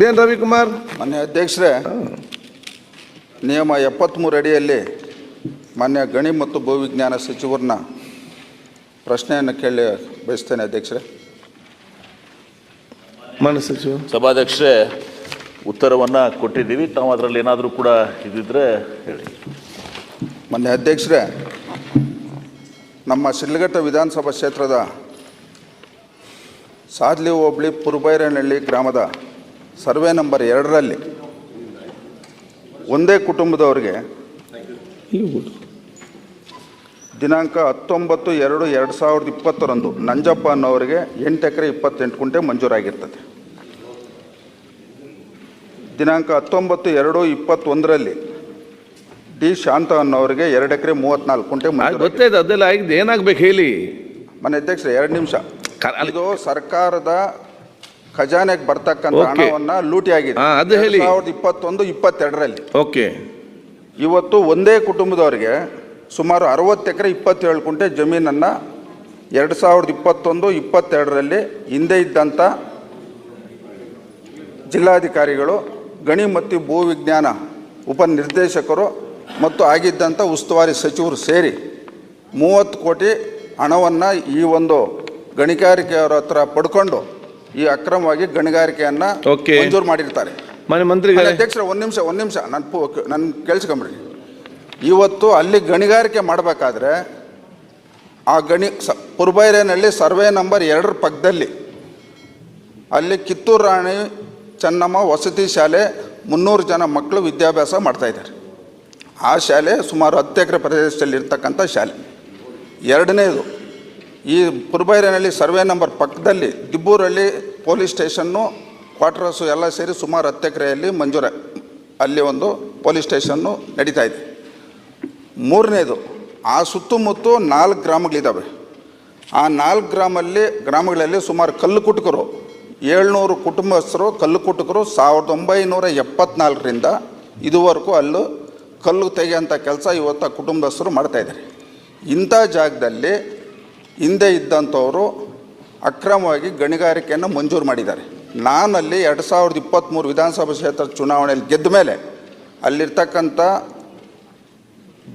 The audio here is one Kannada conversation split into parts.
ಇದೇನು ರವಿಕುಮಾರ್. ಮಾನ್ಯ ಅಧ್ಯಕ್ಷರೇ ನಿಯಮ ಎಪ್ಪತ್ತ್ಮೂರು ಅಡಿಯಲ್ಲಿ ಮಾನ್ಯ ಗಣಿ ಮತ್ತು ಭೂವಿಜ್ಞಾನ ಸಚಿವರನ್ನ ಪ್ರಶ್ನೆಯನ್ನು ಕೇಳಿ ಬಯಸ್ತೇನೆ ಅಧ್ಯಕ್ಷರೇ. ಮಾನ್ಯ ಸಚಿವ. ಸಭಾಧ್ಯಕ್ಷರೇ ಉತ್ತರವನ್ನು ಕೊಟ್ಟಿದ್ದೀವಿ. ತಾವು ಅದರಲ್ಲಿ ಏನಾದರೂ ಕೂಡ ಇದ್ದಿದ್ರೆ ಹೇಳಿ. ಮಾನ್ಯ ಅಧ್ಯಕ್ಷರೇ ನಮ್ಮ ಶಿಡ್ಲಘಟ್ಟ ವಿಧಾನಸಭಾ ಕ್ಷೇತ್ರದ ಸಾದ್ಲಿ ಹೋಬಳಿ ಪುರಬೈರನಹಳ್ಳಿ ಗ್ರಾಮದ ಸರ್ವೆ ನಂಬರ್ ಎರಡರಲ್ಲಿ ಒಂದೇ ಕುಟುಂಬದವರಿಗೆ ದಿನಾಂಕ ಹತ್ತೊಂಬತ್ತು ಎರಡು ಎರಡು ಸಾವಿರದ ಇಪ್ಪತ್ತರಂದು ನಂಜಪ್ಪ ಅನ್ನೋರಿಗೆ ಎಂಟು ಎಕರೆ ಇಪ್ಪತ್ತೆಂಟು ಕುಂಟೆ ಮಂಜೂರಾಗಿರ್ತದೆ. ದಿನಾಂಕ ಹತ್ತೊಂಬತ್ತು ಎರಡು ಇಪ್ಪತ್ತೊಂದರಲ್ಲಿ ಡಿ ಶಾಂತ ಅನ್ನೋರಿಗೆ ಎರಡು ಎಕರೆ ಮೂವತ್ನಾಲ್ಕು ಕುಂಟೆ. ಗೊತ್ತಾಯ್ತು ಅದೆಲ್ಲ ಏನಾಗ್ಬೇಕು ಹೇಳಿ? ಮನೆ ಅಧ್ಯಕ್ಷ ಎರಡು ನಿಮಿಷ. ಇದು ಸರ್ಕಾರದ ಖಜಾನೆಗೆ ಬರ್ತಕ್ಕಂಥ Okay. ಹಣವನ್ನ ಲೂಟಿ ಆಗಿದೆ ಹಾ, ಅದು ಹೇಳಿ. ಎರಡ್ ಸಾವಿರದ ಇಪ್ಪತ್ತೊಂದು ಇಪ್ಪತ್ತೆರಡರಲ್ಲಿ ಓಕೆ ಇವತ್ತು ಒಂದೇ ಕುಟುಂಬದವರಿಗೆ ಸುಮಾರು ಅರವತ್ತು ಎಕರೆ ಇಪ್ಪತ್ತೇಳು ಕುಂಟೆ ಜಮೀನನ್ನು ಎರಡು ಸಾವಿರದ ಇಪ್ಪತ್ತೊಂದು ಇಪ್ಪತ್ತೆರಡರಲ್ಲಿ ಹಿಂದೆ ಇದ್ದಂಥ ಜಿಲ್ಲಾಧಿಕಾರಿಗಳು ಗಣಿ ಮತ್ತು ಭೂವಿಜ್ಞಾನ ಉಪನಿರ್ದೇಶಕರು ಮತ್ತು ಆಗಿದ್ದಂಥ ಉಸ್ತುವಾರಿ ಸಚಿವರು ಸೇರಿ ಮೂವತ್ತು ಕೋಟಿ ಹಣವನ್ನು ಈ ಒಂದು ಗಣಿಗಾರಿಕೆಯವರ ಹತ್ರ ಪಡ್ಕೊಂಡು ಈ ಅಕ್ರಮವಾಗಿ ಗಣಿಗಾರಿಕೆಯನ್ನ Okay. ಮಂಜೂರು ಮಾಡಿರ್ತಾರೆ. ಮನೆ ಮಂತ್ರಿಗಳೇ. ಅಧ್ಯಕ್ಷರ ಒಂದು ನಿಮಿಷ ಒಂದು ನಿಮಿಷ. ನನ್ನ ನನ್ ನನ್ನ ಕೇಳಿಸ್ಕೊಂಬಿಡಿ ಇವತ್ತು ಅಲ್ಲಿ ಗಣಿಗಾರಿಕೆ ಮಾಡಬೇಕಾದ್ರೆ ಆ ಗಣಿ ಸ ಪುರ್ಬೈರೇನಲ್ಲಿ ಸರ್ವೆ ನಂಬರ್ ಎರಡರ ಪಕ್ಕದಲ್ಲಿ ಅಲ್ಲಿ ಕಿತ್ತೂರು ರಾಣಿ ಚೆನ್ನಮ್ಮ ವಸತಿ ಶಾಲೆ ಮುನ್ನೂರು ಜನ ಮಕ್ಕಳು ವಿದ್ಯಾಭ್ಯಾಸ ಮಾಡ್ತಾ ಇದ್ದಾರೆ. ಆ ಶಾಲೆ ಸುಮಾರು ಹತ್ತು ಎಕರೆ ಪ್ರದೇಶದಲ್ಲಿ ಇರ್ತಕ್ಕಂಥ ಶಾಲೆ. ಎರಡನೇದು ಈ ಪುರ್ಬೈರೇನಲ್ಲಿ ಸರ್ವೆ ನಂಬರ್ ಪಕ್ಕದಲ್ಲಿ ದಿಬ್ಬೂರಲ್ಲಿ ಪೊಲೀಸ್ ಸ್ಟೇಷನ್ನು, ಕ್ವಾರ್ಟರ್ಸು ಎಲ್ಲ ಸೇರಿ ಸುಮಾರು ಹತ್ತು ಎಕರೆಯಲ್ಲಿ ಮಂಜೂರ. ಅಲ್ಲಿ ಒಂದು ಪೊಲೀಸ್ ಸ್ಟೇಷನ್ನು ನಡೀತಾ ಇದೆ. ಮೂರನೇದು, ಆ ಸುತ್ತಮುತ್ತ ನಾಲ್ಕು ಗ್ರಾಮಗಳಿದ್ದಾವೆ. ಆ ನಾಲ್ಕು ಗ್ರಾಮಲ್ಲಿ, ಗ್ರಾಮಗಳಲ್ಲಿ ಸುಮಾರು ಕಲ್ಲು ಕುಟುಕರು, ಏಳ್ನೂರು ಕುಟುಂಬಸ್ಥರು, ಕಲ್ಲು ಕುಟುಕರು ಸಾವಿರದ ಒಂಬೈನೂರ ಎಪ್ಪತ್ನಾಲ್ಕರಿಂದ ಇದುವರೆಗೂ ಅಲ್ಲೂ ಕಲ್ಲು ತೆಗೆಯೋಂಥ ಕೆಲಸ ಇವತ್ತು ಕುಟುಂಬಸ್ಥರು ಮಾಡ್ತಾಯಿದ್ದಾರೆ ಇಂಥ ಜಾಗದಲ್ಲಿ ಹಿಂದೆ ಇದ್ದಂಥವರು ಅಕ್ರಮವಾಗಿ ಗಣಿಗಾರಿಕೆಯನ್ನು ಮಂಜೂರು ಮಾಡಿದ್ದಾರೆ. ನಾನಲ್ಲಿ ಎರಡು ಸಾವಿರದ ಇಪ್ಪತ್ತ್ಮೂರು ವಿಧಾನಸಭಾ ಕ್ಷೇತ್ರ ಚುನಾವಣೆಯಲ್ಲಿ ಗೆದ್ದ ಮೇಲೆ ಅಲ್ಲಿರ್ತಕ್ಕಂಥ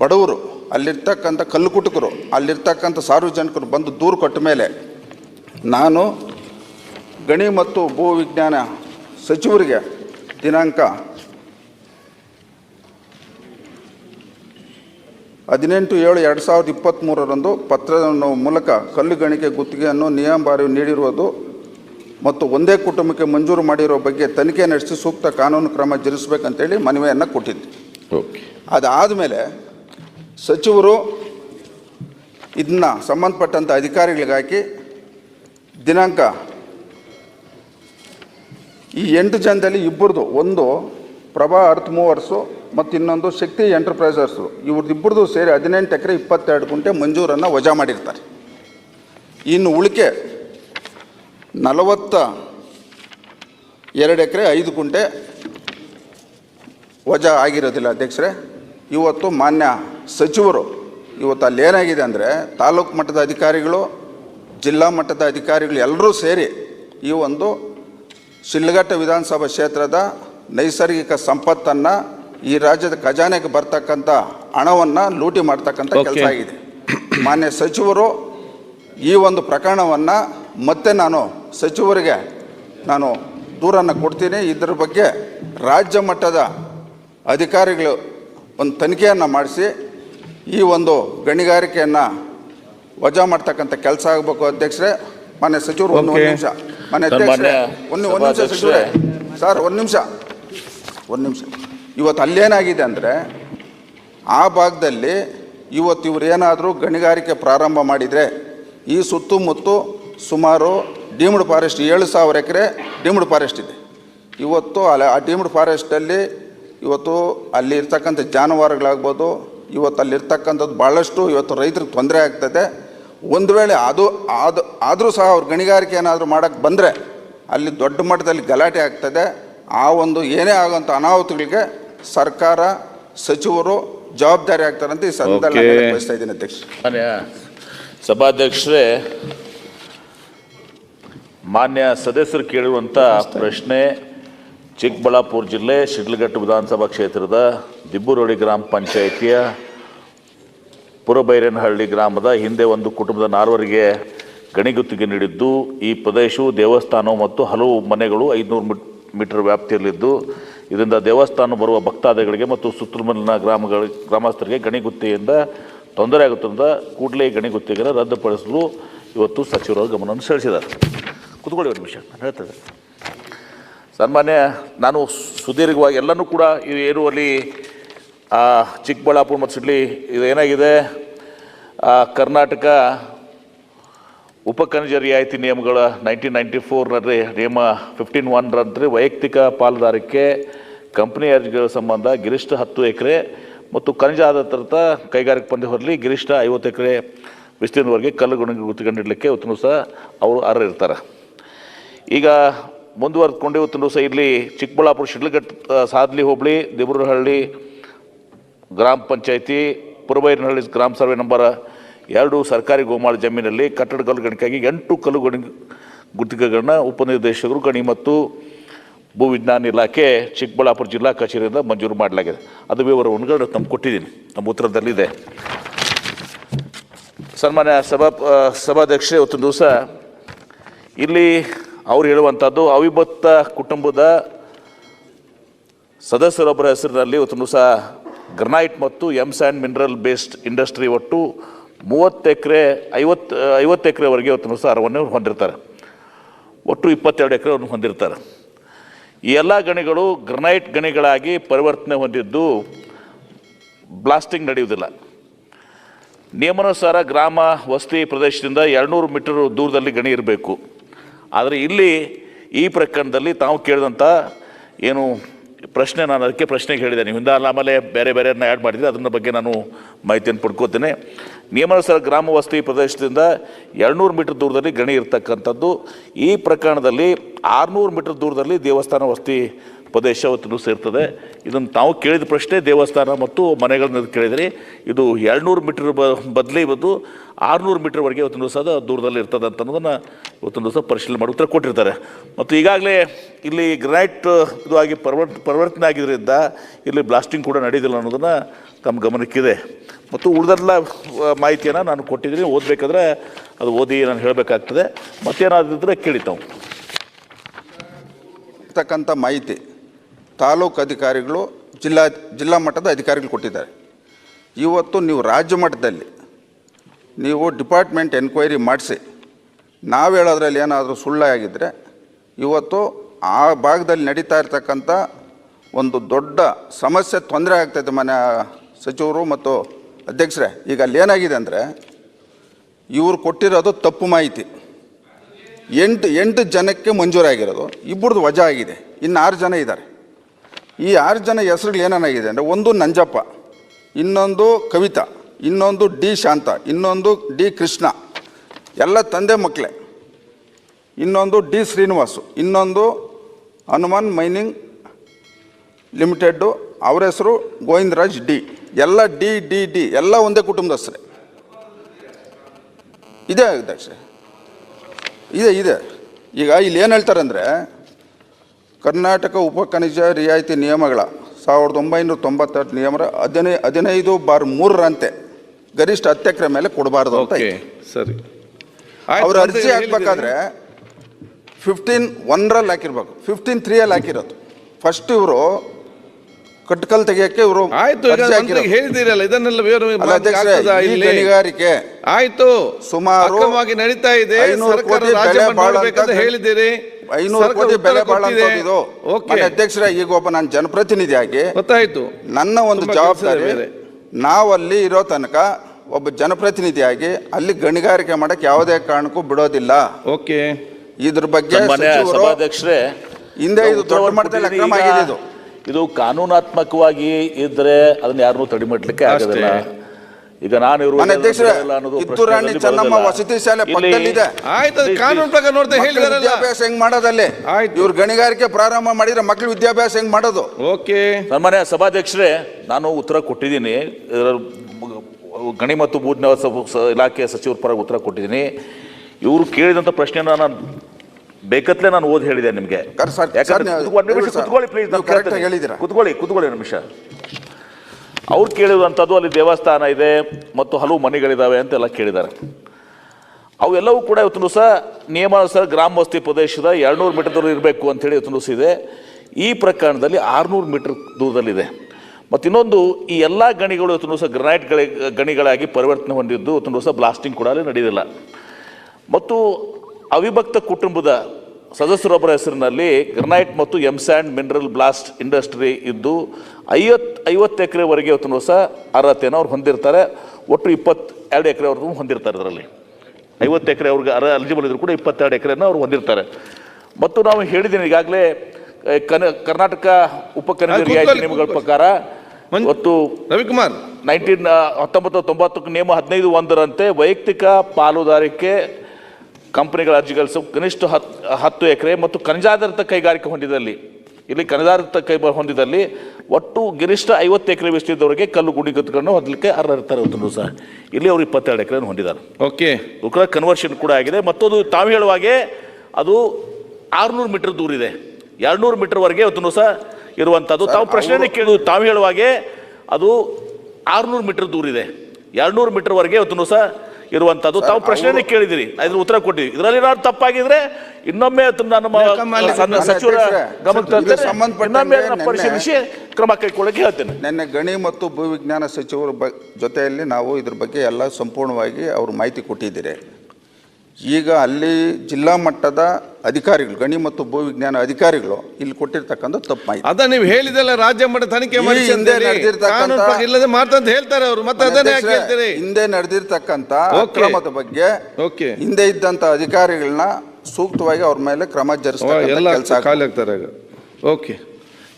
ಬಡವರು, ಅಲ್ಲಿರ್ತಕ್ಕಂಥ ಕಲ್ಲುಕುಟುಕರು, ಅಲ್ಲಿರ್ತಕ್ಕಂಥ ಸಾರ್ವಜನಿಕರು ಬಂದು ದೂರು ಕೊಟ್ಟ ಮೇಲೆ ನಾನು ಗಣಿ ಮತ್ತು ಭೂವಿಜ್ಞಾನ ಸಚಿವರಿಗೆ ದಿನಾಂಕ ಹದಿನೆಂಟು ಏಳು ಎರಡು ಸಾವಿರದ ಇಪ್ಪತ್ತ್ಮೂರರಂದು ಪತ್ರದ ಮೂಲಕ ಕಲ್ಲು ಗಣಿಕೆ ಗುತ್ತಿಗೆಯನ್ನು ನಿಯಮಬಾರಿ ನೀಡಿರುವುದು ಮತ್ತು ಒಂದೇ ಕುಟುಂಬಕ್ಕೆ ಮಂಜೂರು ಮಾಡಿರೋ ಬಗ್ಗೆ ತನಿಖೆ ನಡೆಸಿ ಸೂಕ್ತ ಕಾನೂನು ಕ್ರಮ ಜರುಗಿಸಬೇಕಂತೇಳಿ ಮನವಿಯನ್ನು ಕೊಟ್ಟಿದ್ದೆ. ಓಕೆ. ಅದಾದಮೇಲೆ ಸಚಿವರು ಇದನ್ನ ಸಂಬಂಧಪಟ್ಟಂಥ ಅಧಿಕಾರಿಗಳಿಗೆ ಹಾಕಿ ದಿನಾಂಕ ಈ ಎಂಟು ಜನದಲ್ಲಿ ಇಬ್ಬರದು ಒಂದು ಪ್ರಭಾ ಅರ್ತ್ ಮೂವರ್ಸು, ಮತ್ತು ಇನ್ನೊಂದು ಶಕ್ತಿ ಎಂಟರ್ಪ್ರೈಸರ್ಸು. ಇವ್ರದ್ದಿಬ್ಬರದು ಸೇರಿ ಹದಿನೆಂಟು ಎಕರೆ ಇಪ್ಪತ್ತೆರಡು ಗುಂಟೆ ಮಂಜೂರನ್ನು ವಜಾ ಮಾಡಿರ್ತಾರೆ. ಇನ್ನು ಉಳಿಕೆ ನಲವತ್ತ ಎರಡು ಎಕರೆ ಐದು ಗುಂಟೆ ವಜಾ ಆಗಿರೋದಿಲ್ಲ ಅಧ್ಯಕ್ಷರೇ. ಇವತ್ತು ಮಾನ್ಯ ಸಚಿವರು, ಇವತ್ತು ಅಲ್ಲಿ ಏನಾಗಿದೆ ಅಂದರೆ ತಾಲೂಕು ಮಟ್ಟದ ಅಧಿಕಾರಿಗಳು, ಜಿಲ್ಲಾ ಮಟ್ಟದ ಅಧಿಕಾರಿಗಳು ಎಲ್ಲರೂ ಸೇರಿ ಈ ಒಂದು ಶಿಲ್ಘಟ್ಟ ವಿಧಾನಸಭಾ ಕ್ಷೇತ್ರದ ನೈಸರ್ಗಿಕ ಸಂಪತ್ತನ್ನು ಈ ರಾಜ್ಯದ ಖಜಾನೆಗೆ ಬರ್ತಕ್ಕಂಥ ಹಣವನ್ನು ಲೂಟಿ ಮಾಡ್ತಕ್ಕಂಥ ಕೆಲಸ ಆಗಿದೆ. ಮಾನ್ಯ ಸಚಿವರು ಈ ಒಂದು ಪ್ರಕರಣವನ್ನು ಮತ್ತೆ ನಾನು ಸಚಿವರಿಗೆ ನಾನು ದೂರನ್ನು ಕೊಡ್ತೀನಿ. ಇದರ ಬಗ್ಗೆ ರಾಜ್ಯ ಮಟ್ಟದ ಅಧಿಕಾರಿಗಳು ಒಂದು ತನಿಖೆಯನ್ನು ಮಾಡಿಸಿ ಈ ಒಂದು ಗಣಿಗಾರಿಕೆಯನ್ನು ವಜಾ ಮಾಡ್ತಕ್ಕಂಥ ಕೆಲಸ ಆಗಬೇಕು ಅಧ್ಯಕ್ಷರೇ. ಮಾನ್ಯ ಸಚಿವರು ಒಂದು ಒಂದು ನಿಮಿಷ. ಮಾನ್ಯ ಅಧ್ಯಕ್ಷರೇ ಒಂದು ಒಂದು ನಿಮಿಷ ಸಚಿವರೇ ಸರ್ ಒಂದು ನಿಮಿಷ. ಒಂದು ನಿಮಿಷ. ಇವತ್ತು ಅಲ್ಲೇನಾಗಿದೆ ಅಂದರೆ, ಆ ಭಾಗದಲ್ಲಿ ಇವತ್ತು ಇವ್ರು ಏನಾದರೂ ಗಣಿಗಾರಿಕೆ ಪ್ರಾರಂಭ ಮಾಡಿದರೆ, ಈ ಸುತ್ತಮುತ್ತ ಸುಮಾರು ಡೀಮ್ಡ್ ಫಾರೆಸ್ಟ್ ಏಳು ಸಾವಿರ ಎಕರೆ ಡೀಮ್ಡ್ ಫಾರೆಸ್ಟ್ ಇದೆ. ಇವತ್ತು ಅಲ್ಲ, ಆ ಡೀಮ್ಡ್ ಫಾರೆಸ್ಟಲ್ಲಿ ಇವತ್ತು ಅಲ್ಲಿ ಇರ್ತಕ್ಕಂಥ ಜಾನುವಾರುಗಳಾಗ್ಬೋದು, ಇವತ್ತು ಅಲ್ಲಿರ್ತಕ್ಕಂಥದ್ದು ಭಾಳಷ್ಟು ಇವತ್ತು ರೈತರಿಗೆ ತೊಂದರೆ ಆಗ್ತದೆ. ಒಂದು ವೇಳೆ ಅದು ಆದ ಆದರೂ ಸಹ ಅವ್ರು ಗಣಿಗಾರಿಕೆ ಏನಾದರೂ ಮಾಡೋಕ್ಕೆ ಬಂದರೆ, ಅಲ್ಲಿ ದೊಡ್ಡ ಮಟ್ಟದಲ್ಲಿ ಗಲಾಟೆ ಆಗ್ತದೆ. ಆ ಒಂದು ಏನೇ ಆಗುವಂಥ ಅನಾಹುತಗಳಿಗೆ ಸರ್ಕಾರ ಸಚಿವರು ಜವಾಬ್ದಾರಿ ಆಗ್ತಾರಂತ ಈ ಸಂದರ್ಭದಲ್ಲಿ ನಾನು ಬಯಸ್ತಾ ಇದ್ದೀನಿ ಅಧ್ಯಕ್ಷ. ಮಾನ್ಯ ಸಭಾಧ್ಯಕ್ಷರೇ ಮಾನ್ಯ ಸದಸ್ಯರು ಕೇಳುವಂಥ ಪ್ರಶ್ನೆ ಚಿಕ್ಕಬಳ್ಳಾಪುರ ಜಿಲ್ಲೆ ಶಿಡ್ಲಘಟ್ಟ ವಿಧಾನಸಭಾ ಕ್ಷೇತ್ರದ ದಿಬ್ಬುರೋಡಿ ಗ್ರಾಮ ಪಂಚಾಯಿತಿಯ ಪುರಬೈರೇನಹಳ್ಳಿ ಗ್ರಾಮದ ಹಿಂದೆ ಒಂದು ಕುಟುಂಬದ ನಾಲ್ವರಿಗೆ ಗಣಿಗುತ್ತಿಗೆ ನೀಡಿದ್ದು. ಈ ಪ್ರದೇಶವು ದೇವಸ್ಥಾನ ಮತ್ತು ಹಲವು ಮನೆಗಳು ಐದುನೂರು ಮೀಟರ್ ವ್ಯಾಪ್ತಿಯಲ್ಲಿದ್ದು, ಇದರಿಂದ ದೇವಸ್ಥಾನ ಬರುವ ಭಕ್ತಾದಿಗಳಿಗೆ ಮತ್ತು ಸುತ್ತಮುತ್ತಲಿನ ಗ್ರಾಮಗಳ ಗ್ರಾಮಸ್ಥರಿಗೆ ಗಣಿಗುತ್ತಿಯಿಂದ ತೊಂದರೆ ಆಗುತ್ತಿರುವ ಕೂಡಲೇ ಗಣಿ ಗಣಿಗುತ್ತಿಗೆಯನ್ನು ರದ್ದುಪಡಿಸಲು ಇವತ್ತು ಸಚಿವರು ಗಮನವನ್ನು ಸೆಳೆಸಿದ್ದಾರೆ. ಕುತ್ಕೊಳ್ಳಿ ಒಂದು ನಿಮಿಷ ನಾನು ಹೇಳ್ತೇನೆ. ಸನ್ಮಾನ್ಯ, ನಾನು ಸುದೀರ್ಘವಾಗಿ ಎಲ್ಲನೂ ಕೂಡ ಏನು ಅಲ್ಲಿ ಚಿಕ್ಕಬಳ್ಳಾಪುರ ಮತ್ತು ಸಿಡ್ಲಿ ಇದು ಏನಾಗಿದೆ? ಕರ್ನಾಟಕ ಉಪಖನಿಜ ರಿಯಾಯಿತಿ ನಿಯಮಗಳ ನೈನ್ಟೀನ್ ನೈಂಟಿ ಫೋರ್ನಲ್ಲಿ ನಿಯಮ ಫಿಫ್ಟೀನ್ ಒನ್ರಂದ್ರೆ ವೈಯಕ್ತಿಕ ಪಾಲುದಾರಿಕೆ, ಕಂಪನಿ ಅರ್ಜಿಗಳ ಸಂಬಂಧ ಗರಿಷ್ಠ ಹತ್ತು ಎಕರೆ ಮತ್ತು ಖನಿಜ ಆಧಾರಿತ ಕೈಗಾರಿಕೆ ಪಂದ್ಯ ಹೊರಲಿ ಗರಿಷ್ಠ ಐವತ್ತು ಎಕರೆ ವಿಸ್ತೀರ್ಣವರೆಗೆ ಕಲ್ಲು ಗುಣ ಗುತ್ತಿಕೊಂಡಿಡಲಿಕ್ಕೆ ಉತ್ತಮ ಸಹ ಅವರು ಅರ್ಹರಿರ್ತಾರೆ ಈಗ ಮುಂದುವರೆದುಕೊಂಡು ಉತ್ತಮ ಸಹ ಇಲ್ಲಿ ಚಿಕ್ಕಬಳ್ಳಾಪುರ ಶಿಡ್ಲಘಟ್ಟ ಸಾದ್ಲಿ ಹೋಬಳಿ ದಿಬ್ರಹಳ್ಳಿ ಗ್ರಾಮ ಪಂಚಾಯಿತಿ, ಪುರಬೈರನಹಳ್ಳಿ ಗ್ರಾಮ ಸರ್ವೆ ನಂಬರ್ ಎರಡು ಸರ್ಕಾರಿ ಗೋಮಾಳ ಜಮೀನಲ್ಲಿ ಕಟ್ಟಡ ಕಲ್ಲು ಗಣಿಗಾಗಿ ಎಂಟು ಕಲ್ಲು ಗಣಿ ಗುತ್ತಿಗೆಗಳನ್ನ ಉಪನಿರ್ದೇಶಕರು, ಗಣಿ ಮತ್ತು ಭೂ ವಿಜ್ಞಾನ ಇಲಾಖೆ ಚಿಕ್ಕಬಳ್ಳಾಪುರ ಜಿಲ್ಲಾ ಕಚೇರಿಯಿಂದ ಮಂಜೂರು ಮಾಡಲಾಗಿದೆ. ಅದು ವಿವರವನ್ನು ತಮ್ಮ ಕೊಟ್ಟಿದ್ದೀನಿ. ನಮ್ಮ ಉತ್ತರದಲ್ಲಿದೆ. ಸನ್ಮಾನ್ಯ ಸಭಾ ಸಭಾಧ್ಯಕ್ಷರೇ ಇವತ್ತೊಂದು ದಿವಸ ಇಲ್ಲಿ ಅವ್ರು ಹೇಳುವಂಥದ್ದು, ಅವಿಭಕ್ತ ಕುಟುಂಬದ ಸದಸ್ಯರೊಬ್ಬರ ಹೆಸರಿನಲ್ಲಿ ಇವತ್ತೊಂದು ದಿವಸ ಗ್ರನೈಟ್ ಮತ್ತು M sand mineral based industry ಒಟ್ಟು ಮೂವತ್ತು ಎಕರೆ, ಐವತ್ತು ಐವತ್ತು ಎಕರೆವರೆಗೆ ಇವತ್ತು ಸಾರವನ್ನು ಹೊಂದಿರ್ತಾರೆ. ಒಟ್ಟು ಇಪ್ಪತ್ತೆರಡು ಎಕರೆವನ್ನು ಹೊಂದಿರ್ತಾರೆ. ಈ ಎಲ್ಲ ಗಣಿಗಳು ಗ್ರನೈಟ್ ಗಣಿಗಳಾಗಿ ಪರಿವರ್ತನೆ ಹೊಂದಿದ್ದು ಬ್ಲಾಸ್ಟಿಂಗ್ ನಡೆಯುವುದಿಲ್ಲ. ನಿಯಮಾನುಸಾರ ಗ್ರಾಮ, ವಸತಿ ಪ್ರದೇಶದಿಂದ ಎರಡುನೂರು ಮೀಟರ್ ದೂರದಲ್ಲಿ ಗಣಿ ಇರಬೇಕು. ಆದರೆ ಇಲ್ಲಿ ಈ ಪ್ರಕರಣದಲ್ಲಿ ತಾವು ಕೇಳಿದಂಥ ಏನು ಪ್ರಶ್ನೆ ನಾನು ಅದಕ್ಕೆ ಪ್ರಶ್ನೆಗೆ ಹೇಳಿದೆ. ನೀವು ಹಿಂದೆ ಆಮೇಲೆ ಬೇರೆ ಬೇರೆಯನ್ನ ಆ್ಯಡ್ ಮಾಡಿದ್ದೆ ಅದನ್ನ ಬಗ್ಗೆ ನಾನು ಮಾಹಿತಿಯನ್ನು ಪಡ್ಕೋತೇನೆ. ನಿಯಮಾನುಸಾರ ಗ್ರಾಮ ವಸತಿ ಪ್ರದೇಶದಿಂದ ಎರಡುನೂರು ಮೀಟರ್ ದೂರದಲ್ಲಿ ಗಣಿ ಇರತಕ್ಕಂಥದ್ದು. ಈ ಪ್ರಕರಣದಲ್ಲಿ ಆರುನೂರು ಮೀಟರ್ ದೂರದಲ್ಲಿ ದೇವಸ್ಥಾನ ವಸತಿ ಪ್ರದೇಶ ಅವತ್ತು ಸೇರ್ತದೆ. ಇದನ್ನು ತಾವು ಕೇಳಿದ ಪ್ರಶ್ನೆ ದೇವಸ್ಥಾನ ಮತ್ತು ಮನೆಗಳನ್ನ ಕೇಳಿದ್ರಿ. ಇದು ಎರಡುನೂರು ಮೀಟರ್ ಬ, ಬದಲಿ ಬಂದು ಆರುನೂರು ಮೀಟರ್ವರೆಗೆ ಇವತ್ತಿನ ದಿವಸ ದೂರದಲ್ಲಿ ಇರ್ತದೆ ಅಂತ ಅನ್ನೋದನ್ನು ಇವತ್ತಿನ ದಿವಸ ಪರಿಶೀಲನೆ ಮಾಡಿ ಉತ್ತರ ಕೊಟ್ಟಿರ್ತಾರೆ. ಮತ್ತು ಈಗಾಗಲೇ ಇಲ್ಲಿ ಗ್ರನೈಟ್ ಇದು ಆಗಿ ಪರಿವರ್ತ ಪರಿವರ್ತನೆ ಆಗಿದ್ದರಿಂದ ಇಲ್ಲಿ ಬ್ಲಾಸ್ಟಿಂಗ್ ಕೂಡ ನಡೆಯೋದಿಲ್ಲ ಅನ್ನೋದನ್ನು ತಮ್ಮ ಗಮನಕ್ಕಿದೆ. ಮತ್ತು ಉಳಿದೆಲ್ಲ ಮಾಹಿತಿಯನ್ನು ನಾನು ಕೊಟ್ಟಿದ್ದೀನಿ. ಓದಬೇಕಾದ್ರೆ ಅದು ಓದಿ ನಾನು ಹೇಳಬೇಕಾಗ್ತದೆ. ಮತ್ತೇನಾದಿದ್ರೆ ಕೇಳಿ ತಾವು. ಇರ್ತಕ್ಕಂಥ ಮಾಹಿತಿ ತಾಲೂಕು ಅಧಿಕಾರಿಗಳು, ಜಿಲ್ಲಾ ಜಿಲ್ಲಾ ಮಟ್ಟದ ಅಧಿಕಾರಿಗಳು ಕೊಟ್ಟಿದ್ದಾರೆ. ಇವತ್ತು ನೀವು ರಾಜ್ಯ ಮಟ್ಟದಲ್ಲಿ ನೀವು ಡಿಪಾರ್ಟ್ಮೆಂಟ್ ಎನ್ಕ್ವೈರಿ ಮಾಡಿಸಿ, ನಾವು ಹೇಳೋದ್ರಲ್ಲಿ ಏನಾದರೂ ಸುಳ್ಳಾಗಿದ್ದರೆ ಇವತ್ತು ಆ ಭಾಗದಲ್ಲಿ ನಡೀತಾ ಇರ್ತಕ್ಕಂಥ ಒಂದು ದೊಡ್ಡ ಸಮಸ್ಯೆ ತೊಂದರೆ ಆಗ್ತೈತೆ ಮನೆ ಸಚಿವರು ಮತ್ತು ಅಧ್ಯಕ್ಷರೇ, ಈಗ ಅಲ್ಲಿ ಏನಾಗಿದೆ ಅಂದರೆ ಇವರು ಕೊಟ್ಟಿರೋದು ತಪ್ಪು ಮಾಹಿತಿ. ಎಂಟು ಎಂಟು ಜನಕ್ಕೆ ಮಂಜೂರಾಗಿರೋದು, ಇಬ್ಬರದು ವಜಾ ಆಗಿದೆ, ಇನ್ನು ಆರು ಜನ ಇದ್ದಾರೆ. ಈ ಆರು ಜನ ಹೆಸರುಗಳು ಏನೇನಾಗಿದೆ ಅಂದರೆ ಒಂದು ನಂಜಪ್ಪ, ಇನ್ನೊಂದು ಕವಿತಾ, ಇನ್ನೊಂದು ಡಿ ಶಾಂತ, ಇನ್ನೊಂದು ಡಿ ಕೃಷ್ಣ, ಎಲ್ಲ ತಂದೆ ಮಕ್ಕಳೇ. ಇನ್ನೊಂದು ಡಿ ಶ್ರೀನಿವಾಸು, ಇನ್ನೊಂದು ಹನುಮಾನ್ ಮೈನಿಂಗ್ ಲಿಮಿಟೆಡ್ಡು ಅವರ ಹೆಸರು ಗೋವಿಂದರಾಜ್ ಡಿ. ಎಲ್ಲ ಡಿ ಡಿ ಡಿ ಎಲ್ಲ ಒಂದೇ ಕುಟುಂಬದಸ್ಥರೇ ಇದೆ ಅಧ್ಯಕ್ಷ ಇದೆ ಇದೆ. ಈಗ ಇಲ್ಲಿ ಏನು ಹೇಳ್ತಾರೆ ಅಂದರೆ ಕರ್ನಾಟಕ ಉಪಖನಿಜ ರಿಯಾಯಿತಿ ನಿಯಮಗಳ ಸಾವಿರದ ಒಂಬೈನೂರ ತೊಂಬತ್ತೆರಡು ನಿಯಮ ಹದಿನೈ ಹದಿನೈದು ಬಾರ್ ಮೂರರಂತೆ ಗರಿಷ್ಠ ಅತ್ಯಕ್ರ ಮೇಲೆ ಕೊಡಬಾರ್ದು ಅಂತ. ಸರಿ. ಅವ್ರ ಅರ್ಜಿ ಹಾಕ್ಬೇಕಾದ್ರೆ ಫಿಫ್ಟೀನ್ ಒನ್ರಲ್ಲಿ ಹಾಕಿರ್ಬೇಕು. ಫಿಫ್ಟೀನ್ ತ್ರೀಯಲ್ಲಿ ಹಾಕಿರೋದು. ಫಸ್ಟ್ ಇವರು ಕಟ್ಕಲ್ ತೆಗೆಯಕ್ಕೆ ಇವರು ಆಯ್ತು ಈಗ ಮಂತ್ರಿಗೆ ಹೇಳಿದ್ದೀರಲ್ಲ ಇದನ್ನೆಲ್ಲ ವಿವರ ಅಲ್ಲ ಆಗ್ತದಾ ಈ ಇಲ್ಲಿ? ಗಣಿಗಾರಿಕೆ ಆಯ್ತು ಸುಮಾರು ಅಕ್ರಮವಾಗಿ ನಡೀತಾ ಇದೆ ಹೇಳಿದಿರಿ ಸರ್ಕಾರ ಕೋಟಿ ರಾಜ್ಯ ಬೆಲೆ ಮಟ್ಟ ಬಾಳುವಂತ ಮಾಡ್ಬೇಕಂತ ಹೇಳಿದ್ದೀರಿ ಐನೂರು ಸರ್ಕಾರ ಕೋಟಿ ಉತ್ತರ ಬೆಲೆ ಕೊಟ್ಟಿದೆ. ಅಧ್ಯಕ್ಷರ ಓಕೆ ಅಧ್ಯಕ್ಷರೇ ಈಗ ಒಬ್ಬ ನಾನು ಜನಪ್ರತಿನಿಧಿಯಾಗಿ ಗೊತ್ತಾಯ್ತು ನನ್ನ ಒಂದು ತುಂಬಾ ಕೆಲ್ಸ ಇದೆ ಜವಾಬ್ದಾರಿ ಬೇರೆ. ನಾವಲ್ಲಿ ಇರೋ ತನಕ ಒಬ್ಬ ಜನಪ್ರತಿನಿಧಿಯಾಗಿ ಅಲ್ಲಿ ಗಣಿಗಾರಿಕೆ ಮಾಡಕ್ಕೆ ಯಾವುದೇ ಕಾರಣಕ್ಕೂ ಬಿಡೋದಿಲ್ಲ ಓಕೆ ಇದ್ರ ಬಗ್ಗೆ ಸನ್ಮಾನ್ಯ ಸಚಿವರು ಸಭಾಧ್ಯಕ್ಷರೇ ಹಿಂದೆ ಇದು ದೊಡ್ಡ ಮಟ್ಟದಲ್ಲಿ ಅಕ್ರಮ ಆಗಿದೆ ಇದು. ಇದು ಕಾನೂನಾತ್ಮಕವಾಗಿ ಇದ್ರೆ ಅದನ್ನ ಯಾರನ್ನೂ ತಡಿಮಟ್ಲಿಕ್ಕೆ ಆಗೋದಿಲ್ಲ. ಈಗ ನಾನು ಚೆನ್ನಮ್ಮ ವಸತಿ ಶಾಲೆ ಪಕ್ಕದಲ್ಲಿದೆ. ಆಯ್ತು ಅದು ಕಾನೂನು ಪ್ರಕಾರ ನೋಡ್ತಾ ವಿದ್ಯಾಭ್ಯಾಸ ಹೆಂಗ್ ಮಾಡೋದಲ್ಲಿ? ಆಯ್ತು. ಇವ್ರ ಗಣಿಗಾರಿಕೆ ಪ್ರಾರಂಭ ಮಾಡಿದ್ರೆ ಮಕ್ಳ ವಿದ್ಯಾಭ್ಯಾಸ ಹೆಂಗ್ ಮಾಡೋದು? ಓಕೆ. ಸನ್ಮಾನ್ಯ ಸಭಾಧ್ಯಕ್ಷರೇ ನಾನು ಉತ್ತರ ಕೊಟ್ಟಿದ್ದೀನಿ. ಗಣಿ ಮತ್ತು ಭೂಜ್ಞ ಇಲಾಖೆ ಸಚಿವರ ಪರ ಉತ್ತರ ಕೊಟ್ಟಿದ್ದೀನಿ. ಇವರು ಕೇಳಿದಂತ ಪ್ರಶ್ನೆನ ನಾನು ಬೇಕತ್ಲೆ ನಾನು ಓದಿ ಹೇಳಿದೆ ನಿಮಗೆ. ಕುತ್ಕೊಳ್ಳಿ ಪ್ಲೀಸ್ ಕುತ್ಕೊಳ್ಳಿ ಕುತ್ಕೊಳ್ಳಿ ನಿಮಿಷ. ಅವ್ರು ಕೇಳಿರುವಂಥದ್ದು ಅಲ್ಲಿ ದೇವಸ್ಥಾನ ಇದೆ ಮತ್ತು ಹಲವು ಮನೆಗಳಿದಾವೆ ಅಂತೆಲ್ಲ ಕೇಳಿದ್ದಾರೆ. ಅವೆಲ್ಲವೂ ಕೂಡ ಇವತ್ತು ದಿವಸ ನಿಯಮಾನುಸಾರ ಗ್ರಾಮ ವಸ್ತಿ ಪ್ರದೇಶದ ಎರಡುನೂರು ಮೀಟರ್ ದೂರ ಇರಬೇಕು ಅಂತೇಳಿ ಇವತ್ತು ದಿವಸ ಇದೆ. ಈ ಪ್ರಕರಣದಲ್ಲಿ ಆರುನೂರು ಮೀಟರ್ ದೂರದಲ್ಲಿದೆ. ಮತ್ತು ಇನ್ನೊಂದು ಈ ಎಲ್ಲ ಗಣಿಗಳು ಇವತ್ತು ದಿವಸ ಗ್ರನೈಟ್ಗಳಿ ಗಣಿಗಳಾಗಿ ಪರಿವರ್ತನೆ ಹೊಂದಿದ್ದು ಇವತ್ತು ದಿವಸ ಬ್ಲಾಸ್ಟಿಂಗ್ ಕೂಡ ಅಲ್ಲಿ ನಡೆಯಲಿಲ್ಲ ಮತ್ತು ಅವಿಭಕ್ತ ಕುಟುಂಬದ ಸದಸ್ಯರೊಬ್ಬರ ಹೆಸರಿನಲ್ಲಿ ಗ್ರನೈಟ್ ಮತ್ತು M M sand mineral blast industry ಇದ್ದು ಐವತ್ತು ಐವತ್ತು ಎಕರೆವರೆಗೆ ಇವತ್ತು ಹೊಸ ಅರ್ಹತೆಯನ್ನು ಅವ್ರು ಹೊಂದಿರ್ತಾರೆ. ಒಟ್ಟು ಇಪ್ಪತ್ತೆರಡು ಎಕರೆವರೆಗೂ ಹೊಂದಿರ್ತಾರೆ ಇದರಲ್ಲಿ. ಐವತ್ತು ಎಕರೆ ಅವ್ರಿಗೆ ಅರ ಎಲಿಜಿಬಲ್ ಇದ್ರು ಕೂಡ ಇಪ್ಪತ್ತೆರಡು ಎಕರೆನ ಅವ್ರು ಹೊಂದಿರ್ತಾರೆ. ಮತ್ತು ನಾವು ಹೇಳಿದ್ದೀನಿ ಈಗಾಗಲೇ ಕನ ಕರ್ನಾಟಕ ಉಪಕರಣ ರಿಯಾಯಿತಿ ನಿಯಮಗಳ ಪ್ರಕಾರ ಮತ್ತು ರವಿಕುಮಾರ್. ನೈನ್ಟೀನ್ ಹತ್ತೊಂಬತ್ತು ತೊಂಬತ್ತಕ್ಕೆ ನಿಯಮ ಹದಿನೈದು ಒಂದರಂತೆ ವೈಯಕ್ತಿಕ ಪಾಲುದಾರಿಕೆ ಕಂಪನಿಗಳ ಅರ್ಜಿಗಳು ಸಹ ಕನಿಷ್ಠ ಹತ್ತು ಹತ್ತು ಎಕರೆ ಮತ್ತು ಖನಿಜಾಧಾರಿತ ಕೈಗಾರಿಕೆ ಹೊಂದಿದಲ್ಲಿ ಇಲ್ಲಿ ಖನಿಜಾಧಾರಿತ ಕೈ ಹೊಂದಿದಲ್ಲಿ ಒಟ್ಟು ಗರಿಷ್ಠ ಐವತ್ತು ಎಕರೆ ವಿಸ್ತೀರ್ಣದವರೆಗೆ ಕಲ್ಲು ಗುಣಿಗತ್ತುಗಳನ್ನು ಹೊಂದಲಿಕ್ಕೆ ಅರ್ಹರಿರ್ತಾರೆ ಇವತ್ತು ಸಹ ಇಲ್ಲಿ ಅವರು ಇಪ್ಪತ್ತೆರಡು ಎಕರೆ ಹೊಂದಿದ್ದಾರೆ. ಓಕೆ. ಉಕ್ರ ಕನ್ವರ್ಷನ್ ಕೂಡ ಆಗಿದೆ. ಮತ್ತೊಂದು ತಾವು ಹೇಳುವಾಗೆ ಅದು ಆರುನೂರು ಮೀಟರ್ ದೂರ ಇದೆ. ಎರಡುನೂರು ಮೀಟರ್ವರೆಗೆ ಇವತ್ತು ಸಹ ಇರುವಂಥದ್ದು ತಾವು ಪ್ರಶ್ನೆ ಕೇಳಿದ್ರು ತಾವು ಹೇಳುವಾಗೆ ಅದು ಆರುನೂರು ಮೀಟರ್ ದೂರ ಇದೆ. ಎರಡುನೂರು ಮೀಟರ್ವರೆಗೆ ಇವತ್ತು ಸಹ ಇರುವಂಥದ್ದು ತಾವು ಪ್ರಶ್ನೆ ಕೇಳಿದಿರಿ. ಅದ್ರ ಉತ್ತರ ಕೊಟ್ಟಿವಿ ಇದರಲ್ಲಿ ನಾನು ತಪ್ಪಾಗಿದ್ರೆ ಇನ್ನೊಮ್ಮೆ ಅದನ್ನ ನಾನು ಮ- ಸಣ್ಣ ಸಚಿವರ ಗಮನ ಪರಿಶೀಲಿಸಿ ಕ್ರಮ ಕೈಗೊಳ್ಳಕ್ಕೆ ಹೇಳ್ತೇನೆ. ನಿನ್ನೆ ಗಣಿ ಮತ್ತು ಭೂವಿಜ್ಞಾನ ಸಚಿವರ ಜೊತೆಯಲ್ಲಿ ನಾವು ಇದ್ರ ಬಗ್ಗೆ ಎಲ್ಲ ಸಂಪೂರ್ಣವಾಗಿ ಅವರು ಮಾಹಿತಿ ಕೊಟ್ಟಿದ್ದೀರಿ. ಈಗ ಅಲ್ಲಿ ಜಿಲ್ಲಾ ಮಟ್ಟದ ಅಧಿಕಾರಿಗಳು ಗಣಿ ಮತ್ತು ಭೂವಿಜ್ಞಾನ ಅಧಿಕಾರಿಗಳು ಇಲ್ಲಿ ಕೊಟ್ಟಿರ್ತಕ್ಕಂಥ ತಪ್ಪು ಮಾಹಿತಿ. ಅದ ನೀವು ಹೇಳಿದಲ್ಲ ರಾಜ್ಯ ಮಟ್ಟ ತನಿಖೆ ಈ ಮಾಡಿ ಹಿಂದೆ ನಡೆದಿರ್ತಕ್ಕಂಥ- ಕಾನೂನು ಪ್ರಕಾರ ಇಲ್ಲದೆ ಮಾಡ್ತಂತ ಹೇಳ್ತಾರೆ ಅವರು. ಮತ್ತೆ ಅದನ್ನೇ ಯಾಕೆ ಹೇಳ್ತೀರಿ? ಹಿಂದೆ ನಡೆದಿರ್ತಕ್ಕಂಥ Okay. ಅಕ್ರಮದ ಬಗ್ಗೆ ಓಕೆ. ಹಿಂದೆ ಇದ್ದಂತ ಅಧಿಕಾರಿಗಳನ್ನ ಸೂಕ್ತವಾಗಿ ಅವ್ರ ಮೇಲೆ ಕ್ರಮ ಜರುಗಿಸ್ತಕ್ಕಂಥ ಎಲ್ಲ ಕೆಲಸ ಖಾಲಿ ಆಗ್ತಾರೆ ಓಕೆ.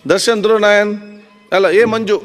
ದರ್ಶನ್ ಧ್ರುವನಾಯನ್ ಅಲ್ಲ ಏ ಮಂಜು.